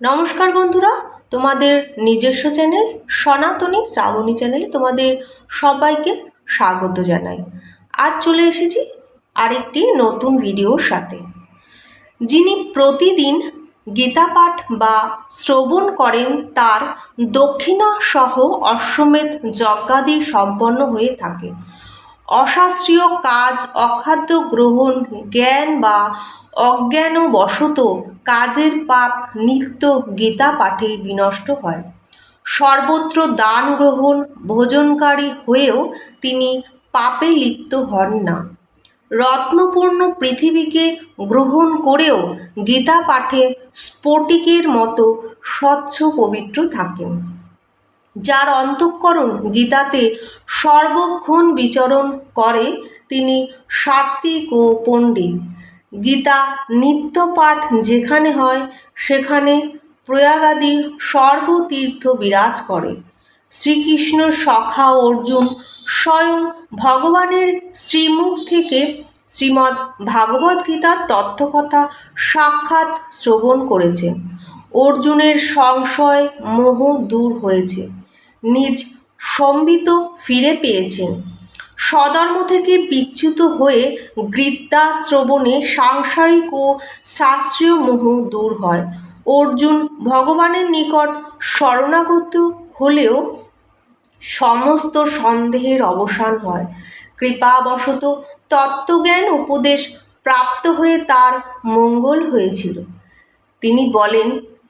নমস্কার বন্ধুরা, তোমাদের নিজস্ব চ্যানেল সনাতনী শ্রাবণী চ্যানেলে তোমাদের সবাইকে স্বাগত জানাই। আজ চলে এসেছি আরেকটি নতুন ভিডিওর সাথে। যিনি প্রতিদিন গীতা পাঠ বা শ্রবণ করেন, তার দক্ষিণা সহ অশ্বমেধ যজ্ঞাদি সম্পন্ন হয়ে থাকে। অশাস্ত্রীয় কাজ, অখাদ্য গ্রহণ, জ্ঞান বা অজ্ঞানবশত কাজের পাপ নিত্য গীতা পাঠে বিনষ্ট হয়। সর্বত্র দান গ্রহণ ভোজনকারী হয়েও তিনি পাপে লিপ্ত হন না। রত্নপূর্ণ পৃথিবীকে গ্রহণ করেও গীতা পাঠে স্ফটিকের মতো স্বচ্ছ পবিত্র থাকেন। যার অন্তঃকরণ গীতাতে সর্বক্ষণ বিচরণ করে, তিনি সাত্ত্বিক ও পণ্ডিত। গীতা, নিত্যপাঠ যেখানে হয়, সেখানে প্রয়াগাদি সর্বতীর্থ বিরাজ করে। শ্রীকৃষ্ণ সখা অর্জুন স্বয়ং ভগবানের শ্রীমুখ থেকে শ্রীমদ্ ভাগবত গীতার তত্ত্বকথা সাক্ষাৎ শ্রবণ করেছেন অর্জুনের সংশয়, মোহ দূর হয়েছে। নিজ সম্বিত ফিরে পেয়েছেন। স্বধর্ম থেকে বিচ্যুত হয়ে গীতা শ্রবণে সাংসারিক ও শাস্ত্রীয় মোহ দূর হয়। অর্জুন ভগবানের নিকট শরণাগত হলেও সমস্ত সন্দেহের অবসান হয়। কৃপাবশত তত্ত্বজ্ঞান উপদেশ প্রাপ্ত হয়ে তার মঙ্গল হয়েছিল। তিনি বলেন,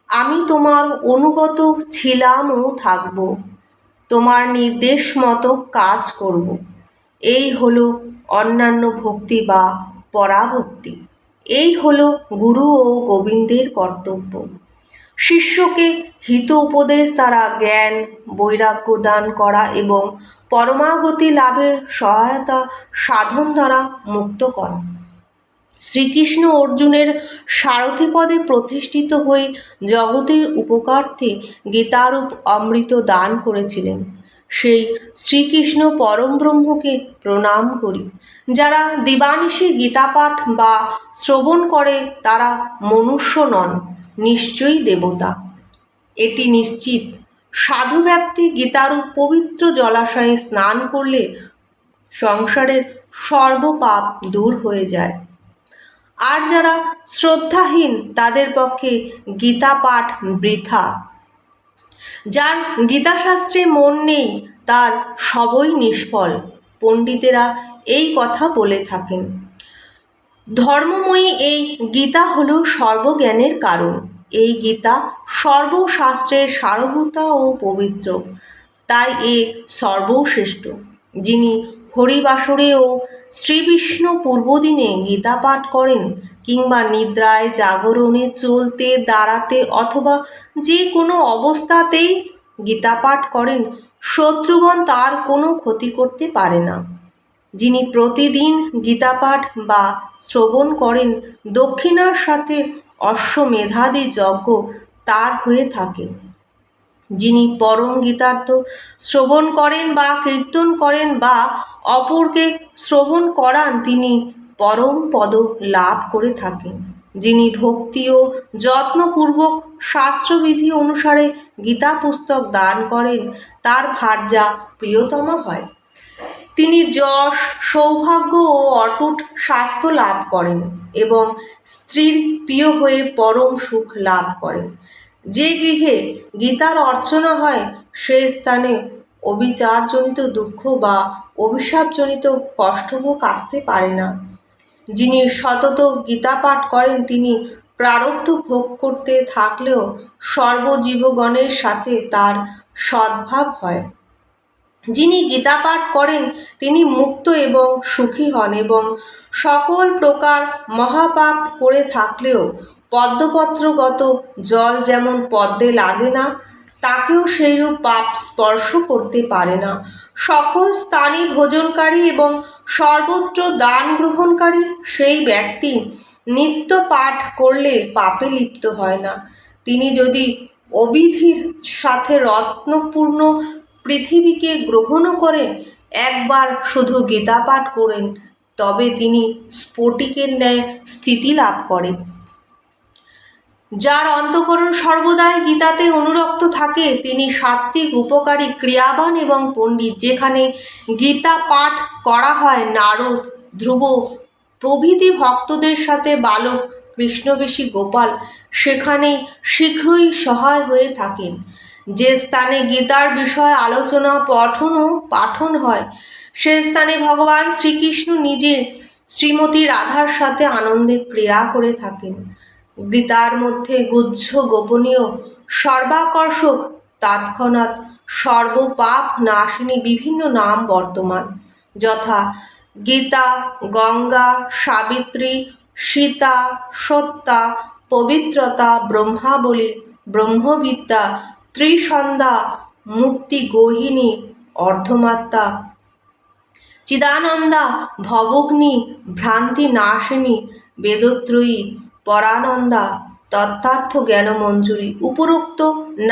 আমি তোমার অনুগত ছিলাম ও থাকব। তোমার নির্দেশ মতো কাজ করব। এই হলো অন্যান্য ভক্তি বা পরাভক্তি। এই হলো গুরু ও গোবিন্দের কর্তব্য। শিষ্যকে হিত উপদেশ দ্বারা জ্ঞান, বৈরাগ্য দান করা এবং পরমাগতি লাভে সহায়তা সাধন দ্বারা মুক্ত করা। শ্রীকৃষ্ণ অর্জুনের সারথি পদে প্রতিষ্ঠিত হয়ে জগতের উপকার্থে গীতারূপ অমৃত দান করেছিলেন। সেই শ্রীকৃষ্ণ পরম ব্রহ্মকে প্রণাম করি। যারা দিবানিশি গীতাপাঠ বা শ্রবণ করে, তারা মনুষ্য নন, নিশ্চয়ই দেবতা। এটি নিশ্চিত। সাধু ব্যক্তি গীতারূপ পবিত্র জলাশয়ে স্নান করলে সংসারের সর্বপাপ দূর হয়ে যায়। আর যারা শ্রদ্ধাহীন, তাদের পক্ষে গীতা পাঠ বৃথা। যার গীতাশাস্ত্রে মন নেই, তার সবই নিষ্ফল। পণ্ডিতেরা এই কথা বলে থাকেন। ধর্মময়ী এই গীতা হল সর্বজ্ঞানের কারণ। এই গীতা সর্বশাস্ত্রের সারভূতা ও পবিত্র। তাই এ সর্বশ্রেষ্ঠ, যিনি হরিবাসরে ও শ্রীবিষ্ণু পূর্বদিনে গীতা পাঠ করেন। কিংবা নিদ্রায় জাগরণে চলতে, দাঁড়াতে অথবা যে কোনো অবস্থাতেই গীতা পাঠ করেন, শত্রুগণ তার কোনো ক্ষতি করতে পারে না। যিনি প্রতিদিন গীতাপাঠ বা শ্রবণ করেন, দক্ষিণার সাথে অশ্বমেধাদি যজ্ঞ তার হয়ে থাকে। যিনি পরম গীতার্থ শ্রবণ করেন বা কীর্তন করেন বা অপরকে শ্রবণ করান, তিনি পরম পদ লাভ করে থাকেন, যিনি ভক্তি ও যত্নপূর্বক শাস্ত্রবিধি অনুসারে গীতা পুস্তক দান করেন, তার ভার্যা প্রিয়তমা হয়। তিনি যশ, সৌভাগ্য ও অটুট স্বাস্থ্য লাভ করেন এবং স্ত্রীর প্রিয় হয়ে পরম সুখ লাভ করেন। যে গৃহে গীতার অর্চনা হয়, সে স্থানে অবিচারজনিত দুঃখ বা অভিশাপজনিত কষ্টভোগ আসতে পারে না। যিনি সতত গীতা পাঠ করেন, তিনি প্রারব্ধ ভোগ করতে থাকলেও সর্বজীবগণের সাথে তার সদ্ভাব হয়। যিনি গীতা পাঠ করেন, তিনি মুক্ত এবং সুখী হন এবং সকল প্রকার মহাপাপ করে থাকলেও পদ্মপত্রগত জল যেমন পদ্মে লাগে না তাকেও সেইরূপ পাপ স্পর্শ করতে পারে না। সকল স্থানে ভোজনকারী এবং সর্বত্র দান গ্রহণকারী সেই ব্যক্তি নিত্য পাঠ করলে পাপে লিপ্ত হয় না। তিনি যদি অবিধির সাথে রত্নপূর্ণ পৃথিবীকে গ্রহণও করে, একবার শুধু গীতা পাঠ করেন, তবে তিনি স্ফটিকের ন্যায় স্থিতি লাভ করেন। যার অন্তকরণ সর্বদাই গীতাতে অনুরক্ত থাকে, তিনি সাত্ত্বিক, উপকারী, ক্রিয়াবান এবং পণ্ডিত, যেখানে গীতা পাঠ করা হয় নারদ, ধ্রুব, প্রভৃতি ভক্তদের সাথে বালক কৃষ্ণবেশী গোপাল, সেখানেই শীঘ্রই সহায় হয়ে থাকেন। যে স্থানে গীতার বিষয় আলোচনা, পঠন ও পাঠন হয়, সে স্থানে ভগবান শ্রীকৃষ্ণ নিজে শ্রীমতী রাধার সাথে আনন্দে ক্রিয়া করে থাকেন। গীতার মধ্যে গুচ্ছ গোপনীয়, সর্বাকর্ষক, তৎক্ষণাৎ সর্বপাপ নাশিনী বিভিন্ন নাম বর্তমান, যথা গীতা, গঙ্গা, সাবিত্রী, সীতা সত্যা পবিত্রতা, ব্রহ্মাবলী, ব্রহ্মবিদ্যা, ত্রিসন্ধ্যা, মুক্তি গহিনী অর্ধমাত্রা চিদানন্দা, ভবগ্নি, ভ্রান্তি নাশিনী, বেদত্রয়ী পরানন্দা তত্ত্বার্থ জ্ঞান মঞ্জুরি উপরোক্ত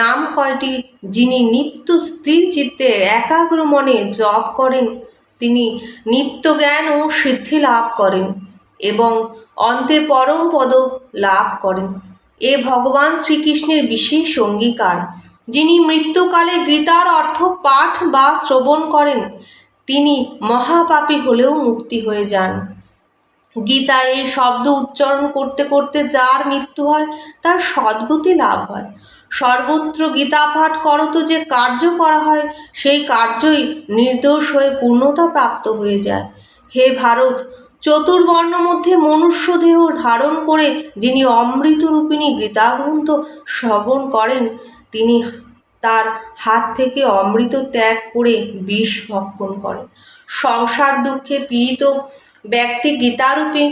নাম কয়টি যিনি নিত্য স্থির চিত্তে একাগ্র মনে জপ করেন, তিনি নিত্য জ্ঞান ও সিদ্ধি লাভ করেন এবং অন্তে পরম পদ লাভ করেন। এ ভগবান শ্রীকৃষ্ণের বিশেষ অঙ্গীকার, যিনি মৃত্যুকালে গীতার অর্থ পাঠ বা শ্রবণ করেন, তিনি মহাপাপী হলেও মুক্তি হয়ে যান। গীতা এই শব্দ উচ্চারণ করতে করতে যার মৃত্যু হয়, তার সদ্গতি লাভ হয়। সর্বত্র গীতা পাঠ করত যে কার্য করা হয়, সেই কার্যই নির্দোষ হয়ে পূর্ণতা প্রাপ্ত হয়ে যায়। হে ভারত, চতুর্বর্ণ মধ্যে মনুষ্য দেহ ধারণ করে যিনি অমৃত অমৃতরূপিণী গীতাগ্রন্থ শ্রবণ করেন, তিনি তার হাত থেকে অমৃত ত্যাগ করে বিষ ভক্ষণ করেন। সংসার দুঃখে পীড়িত ব্যক্তি গীতারূপে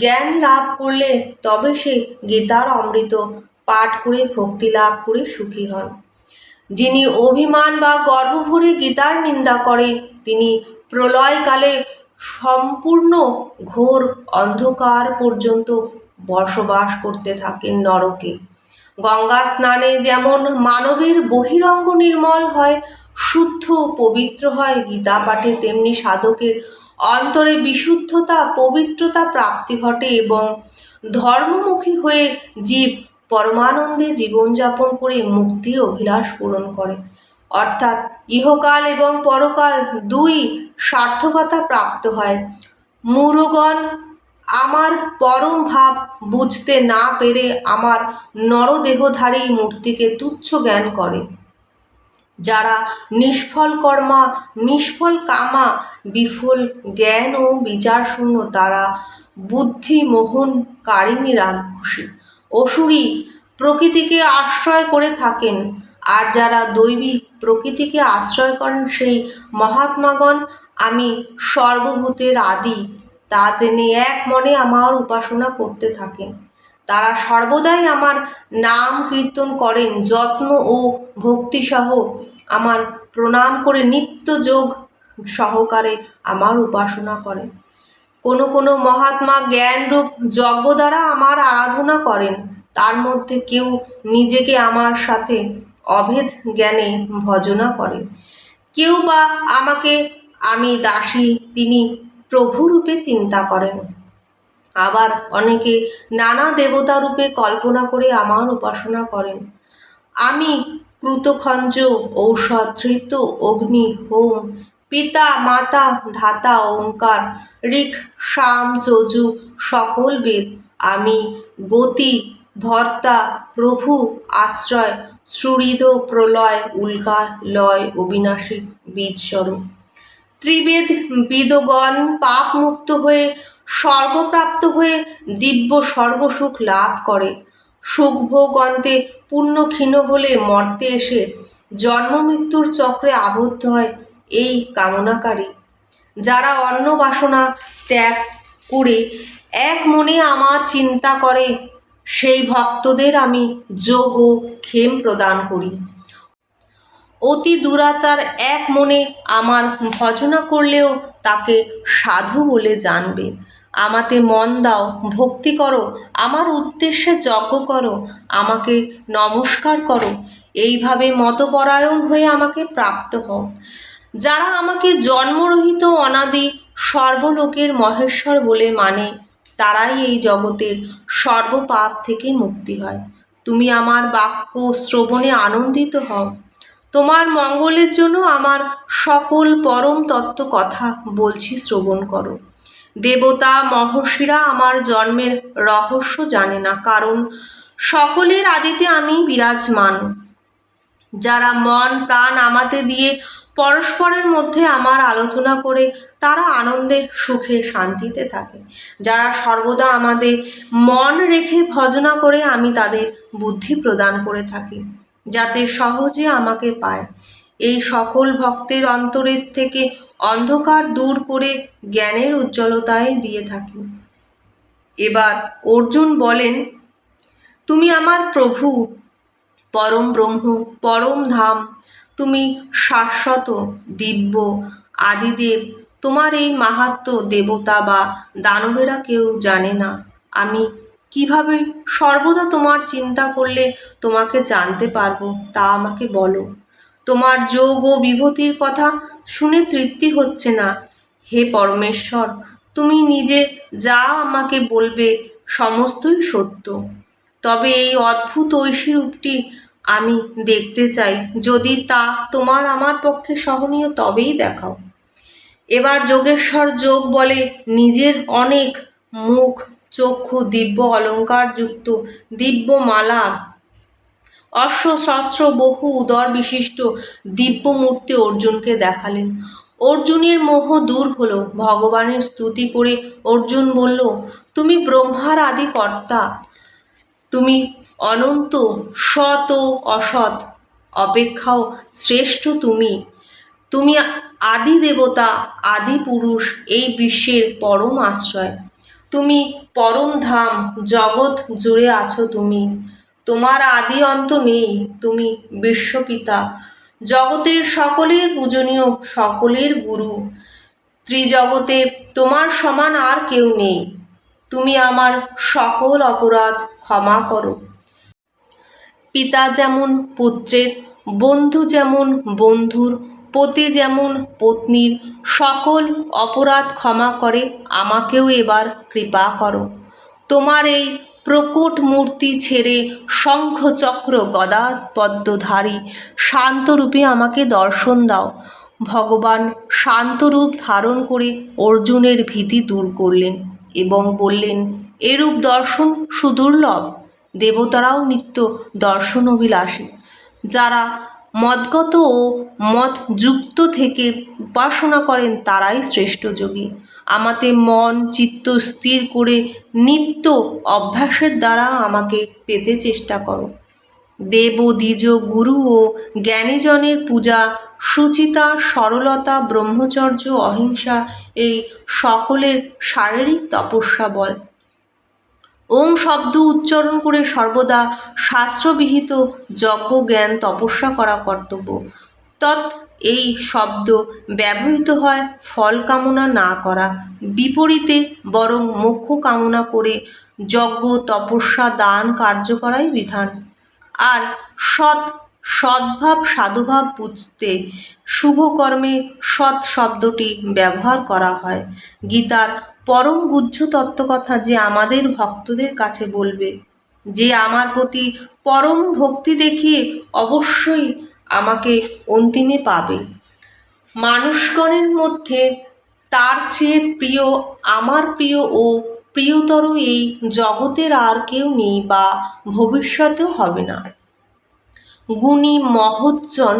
জ্ঞান লাভ করলে তবে সে গীতার অমৃত পাঠ করে ভক্তি লাভ করে সুখী হন। যিনি অভিমান বা গর্ব ভরে গীতার নিন্দা করে, তিনি প্রলয়কালে সম্পূর্ণ ঘোর অন্ধকার পর্যন্ত বসবাস করতে থাকেন নরকে। গঙ্গা স্নানে যেমন মানবের বহিরঙ্গ নির্মল হয়, শুদ্ধ পবিত্র হয় গীতা পাঠে, তেমনি সাধকের অন্তরে বিশুদ্ধতা, পবিত্রতা প্রাপ্তি ঘটে এবং ধর্মমুখী হয়ে জীব পরমানন্দে জীবনযাপন করে মুক্তির অভিলাষ পূরণ করে। অর্থাৎ ইহকাল এবং পরকাল দুই সার্থকতা প্রাপ্ত হয়। মূরগণ আমার পরম ভাব বুঝতে না পেরে আমার নরদেহধারী মূর্তিকে তুচ্ছ জ্ঞান করে। যারা নিষ্ফল কর্মা, নিষ্ফল কামা, বিফল জ্ঞান ও বিচার শূন্য, তারা বুদ্ধি মোহন কারিণী রাক্ষসী অসুরী প্রকৃতিকে আশ্রয় করে থাকেন, আর যারা দৈবিক প্রকৃতিকে আশ্রয় করেন, সেই মহাত্মাগণ, আমি সর্বভূতের আদি, তা জেনে এক মনে আমার উপাসনা করতে থাকেন। তারা সর্বদাই আমার নাম কীর্তন করেন, যত্ন ও ভক্তিসহ আমার প্রণাম করে নিত্য যোগ সহকারে আমার উপাসনা করেন কোনো কোনো মহাত্মা জ্ঞানরূপ যজ্ঞ দ্বারা আমার আরাধনা করেন, তার মধ্যে কেউ নিজেকে আমার সাথে অভেদ জ্ঞানে ভজনা করেন কেউ বা আমাকে আমি দাসী, তিনি প্রভুরূপে চিন্তা করেন। আবার অনেকে নানা দেবতা রূপে কল্পনা করে আমার উপাসনা করেন। আমি ক্রুতখঞ্জ ঔষধ ধৃত অগ্নি, হোম, পিতা, মাতা, ধাতা, ওঙ্কার, ঋক, শাম, যজু সকল বেদ আমি, গতি, ভর্তা, প্রভু, আশ্রয় সুহৃদ প্রলয় উল্কা লয়, অবিনাশী, বীজস্বরূপ। ত্রিবেদ, বিদগণ পাপ মুক্ত হয়ে, স্বর্গপ্রাপ্ত হয়ে, দিব্য স্বর্গসুখ লাভ করে। সুখভোগ অন্তে পুণ্য ক্ষীণ হলে মর্তে এসে জন্ম মৃত্যুর চক্রে আবদ্ধ হয় এই কামনাকারী। যারা অন্ন বাসনা ত্যাগ করে এক মনে আমার চিন্তা করে, সেই ভক্তদের আমি যোগ ও ক্ষেম প্রদান করি। অতি দুরাচার এক মনে আমার ভজনা করলেও তাকে সাধু বলে জানবে। আমাতে মন দাও, ভক্তি করো, আমার উদ্দেশ্যে যজ্ঞ করো, আমাকে নমস্কার করো। এইভাবে মতপরায়ণ হয়ে আমাকে প্রাপ্ত হও। যারা আমাকে জন্মরহিত অনাদি সর্বলোকের মহেশ্বর বলে মানে তারাই এই জগতের সর্বপাপ থেকে মুক্তি হয়। তুমি আমার বাক্য শ্রবণে আনন্দিত হও। তোমার মঙ্গলের জন্য আমার সকল পরম তত্ত্ব কথা বলছি শ্রবণ করো। দেবতা, মহর্ষিরা আমার জন্মের রহস্য জানে না, কারণ সকলের আদিতে আমি বিরাজমান। যারা মন, প্রাণ আমাতে দিয়ে পরস্পরের মধ্যে আমার আলোচনা করে, তারা আনন্দে, সুখে, শান্তিতে থাকে। যারা সর্বদা আমাদের মন রেখে ভজনা করে, আমি তাদের বুদ্ধি প্রদান করে থাকি, যাতে সহজে আমাকে পায়। এই সকল ভক্তের অন্তরের থেকে অন্ধকার দূর করে জ্ঞানের উজ্জ্বলতায় দিয়ে থাকি। এবার অর্জুন বলেন, তুমি আমার প্রভু, পরম ব্রহ্ম, পরম ধাম, তুমি শাশ্বত, দিব্য, আদিদেব, তোমার এই মাহাত্ম দেবতা বা দানবেরা কেউ জানে না। আমি কীভাবে সর্বদা তোমার চিন্তা করলে তোমাকে জানতে পারব তা আমাকে বলো। তোমার যোগ ও বিভূতির কথা শুনে তৃপ্তি হচ্ছে না। হে পরমেশ্বর, তুমি নিজে যা আমাকে বলবে সমস্তই সত্য। তবে এই অদ্ভুত ঐশী রূপটি আমি দেখতে চাই, যদি তা তোমার আমার পক্ষে সহনীয় তবেই দেখাও। এবার যোগেশ্বর যোগ বলে নিজের অনেক মুখ, চক্ষু, দিব্য অলঙ্কারযুক্ত দিব্য মালা অশ্ব শস্ত্র বহু উদর বিশিষ্ট দিব্য মূর্তি অর্জুনকে দেখালেন। অর্জুনের মোহ দূর হলো। ভগবানের স্তুতি করে অর্জুন বলল, তুমি ব্রহ্মার আদি কর্তা। তুমি অনন্ত, সৎ ও অসৎ। অপেক্ষাও শ্রেষ্ঠ তুমি। তুমি আদি দেবতা, আদি পুরুষ, এই বিশ্বের পরম আশ্রয়। তুমি পরম ধাম, জগৎ জুড়ে আছো তুমি। তোমার আদি অন্ত নেই, তুমি বিশ্বপিতা। জগতের সকলের পূজনীয়, সকলের গুরু। ত্রিজগতে তোমার সমান আর কেউ নেই। তুমি আমার সকল অপরাধ ক্ষমা করো। পিতা যেমন পুত্রের, বন্ধু যেমন বন্ধুর, পতি যেমন পত্নীর, সকল অপরাধ ক্ষমা করে আমাকেও এবার কৃপা করো। তোমার এই প্রকট মূর্তি ছেড়ে শঙ্খচক্র গদা পদ্মধারী শান্তরূপে আমাকে দর্শন দাও। ভগবান শান্তরূপ ধারণ করে অর্জুনের ভীতি দূর করলেন এবং বললেন, এরূপ দর্শন সুদুর্লভ। দেবতারাও নিত্য দর্শন অভিলাষী যারা মদগত ও মত যুক্ত থেকে উপাসনা করেন তারাই শ্রেষ্ঠ যোগী। আমাতে মন, চিত্ত স্থির করে নিত্য অভ্যাসের দ্বারা আমাকে পেতে চেষ্টা করো। দেব, দ্বিজ, গুরু ও জ্ঞানীজনের পূজা, সুচিতা, সরলতা, ব্রহ্মচর্য, অহিংসা, এই সকলের শারীরিক তপস্যা বল। ওং শব্দ উচ্চারণ করে সর্বদা শাস্ত্রবিহিত যজ্ঞ জ্ঞান তপস্যা করা কর্তব্য। তৎ এই শব্দ ব্যবহৃত হয় ফল কামনা না করা, বিপরীতে বরং মোক্ষ কামনা করে যজ্ঞ, তপস্যা, দান, কার্য করাই বিধান। আর সৎ, সদ্ভাব, সাধুভাব বুঝতে শুভ কর্মে সৎ শব্দটি ব্যবহার করা হয়। গীতার পরম গুহ্য তত্ত্বকথা যে আমাদের ভক্তদের কাছে বলবে, যে আমার প্রতি পরম ভক্তি দেখিয়ে অবশ্যই আমাকে অন্তিমে পাবে। মানুষগণের মধ্যে তার চেয়ে প্রিয়, আমার প্রিয় ও প্রিয়তর এই জগতের আর কেউ নেই বা ভবিষ্যতেও হবে না। গুণী মহৎজন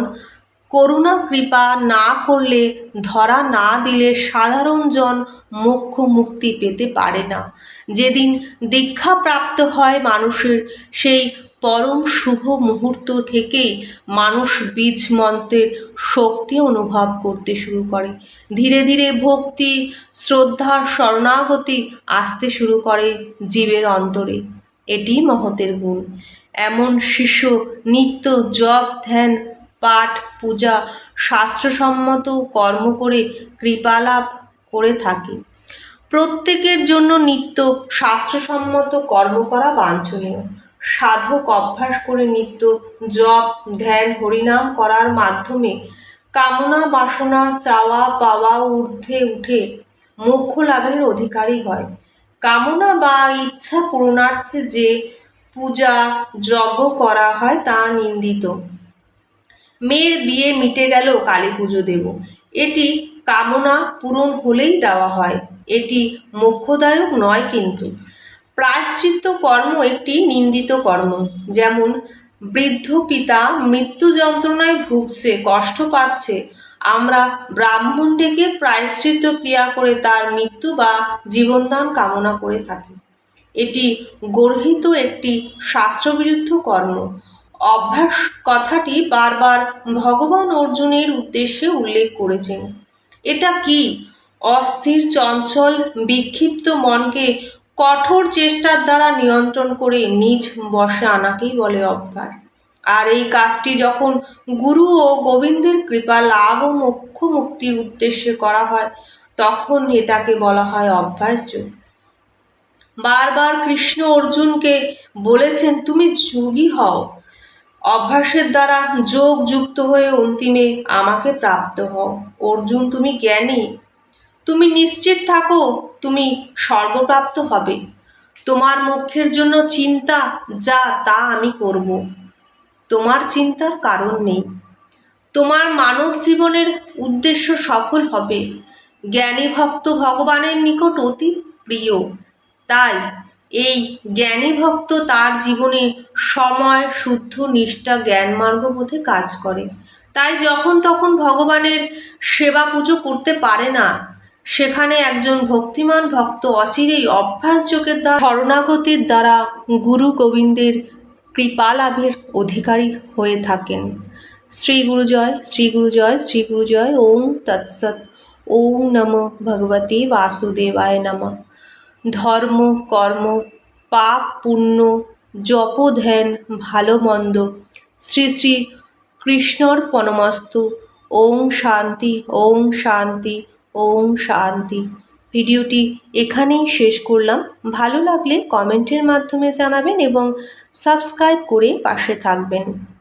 করুণা কৃপা না করলে, ধরা না দিলে সাধারণ জন মোক্ষ মুক্তি পেতে পারে না। যেদিন দীক্ষা প্রাপ্ত হয় মানুষের, সেই পরম শুভ মুহূর্ত থেকেই মানুষ বীজ মন্ত্রের শক্তি অনুভব করতে শুরু করে। ধীরে ধীরে ভক্তি, শ্রদ্ধা, শরণাগতি আসতে শুরু করে জীবের অন্তরে। এটি মহতের গুণ। এমন শিষ্য নিত্য জপ, ধ্যান পাঠ, পূজা, শাস্ত্রসম্মত কর্ম করে কৃপালাভ করে থাকে। প্রত্যেকের জন্য নিত্য শাস্ত্রসম্মত কর্ম করা বাঞ্ছনীয়। সাধক অভ্যাস করে নিত্য জপ, ধ্যান, হরিনাম করার মাধ্যমে কামনা, বাসনা, চাওয়া, পাওয়া, ঊর্ধ্বে উঠে মোক্ষ লাভের অধিকারী হয়। কামনা বা ইচ্ছা পূরণার্থে যে পূজা, যজ্ঞ করা হয় তা নিন্দিত। মেয়ের বিয়ে মিটে গেল, কালী পুজো দেব। এটি কামনা পূরণ হলেই দেওয়া হয়। এটি মোক্ষদায়ক নয় কিন্তু। প্রায়শ্চিত্ত কর্ম একটি নিন্দিত কর্ম। যেমন, বৃদ্ধ পিতা মৃত্যু যন্ত্রণায় ভুগছে, কষ্ট পাচ্ছে। আমরা ব্রাহ্মণ ডেকে প্রায়শ্চিত্ত ক্রিয়া করে তার মৃত্যু বা জীবনদান কামনা করে থাকি। এটি গর্হিত একটি শাস্ত্রবিরুদ্ধ কর্ম। অভ্যাস কথাটি বারবার ভগবান অর্জুনের উদ্দেশ্যে উল্লেখ করেছেন। এটা কি? অস্থির, চঞ্চল, বিক্ষিপ্ত মনকে কঠোর চেষ্টার দ্বারা নিয়ন্ত্রণ করে নিজ বশে আনাকেই বলে অভ্যাস। আর এই কাজটি যখন গুরু ও গোবিন্দের কৃপা লাভ ও মোক্ষ মুক্তির উদ্দেশ্যে করা হয়, তখন এটাকে বলা হয় অভ্যাসযোগ বারবার কৃষ্ণ অর্জুনকে বলেছেন, তুমি যোগী হও অভ্যাসের দ্বারা যোগ যুক্ত হয়ে অন্তিমে আমাকে প্রাপ্ত হও। অর্জুন, তুমি জ্ঞানী। তুমি নিশ্চিত থাকো, তুমি সর্বপ্রাপ্ত হবে। তোমার মোক্ষের জন্য চিন্তা যা তা আমি করব। তোমার চিন্তার কারণ নেই। তোমার মানব জীবনের উদ্দেশ্য সফল হবে। জ্ঞানী ভক্ত ভগবানের নিকট অতি প্রিয়। তাই এই জ্ঞানী ভক্ত তার জীবনে সময়, শুদ্ধ, নিষ্ঠা, জ্ঞান মার্গবোধে কাজ করে। তাই যখন তখন ভগবানের সেবা পুজো করতে পারে না, সেখানে একজন ভক্তিমান ভক্ত অচিরেই অভ্যাস যোগের দ্বারা, শরণাগতির দ্বারা গুরু গোবিন্দের কৃপা লাভের অধিকারী হয়ে থাকেন। শ্রী গুরু জয়, শ্রী গুরু জয়, শ্রী গুরু জয় ওং তৎসৎ ওং নম ভগবতে বাসুদেবায় নমঃ। ধর্ম, কর্ম, পাপ, পুণ্য জপ ধ্যান ভালো মন্দ শ্রী শ্রী কৃষ্ণর পনমস্তু ওং শান্তি ওং শান্তি ওং শান্তি। ভিডিওটি এখানেই শেষ করলাম। ভালো লাগলে কমেন্টের মাধ্যমে জানাবেন এবং সাবস্ক্রাইব করে পাশে থাকবেন।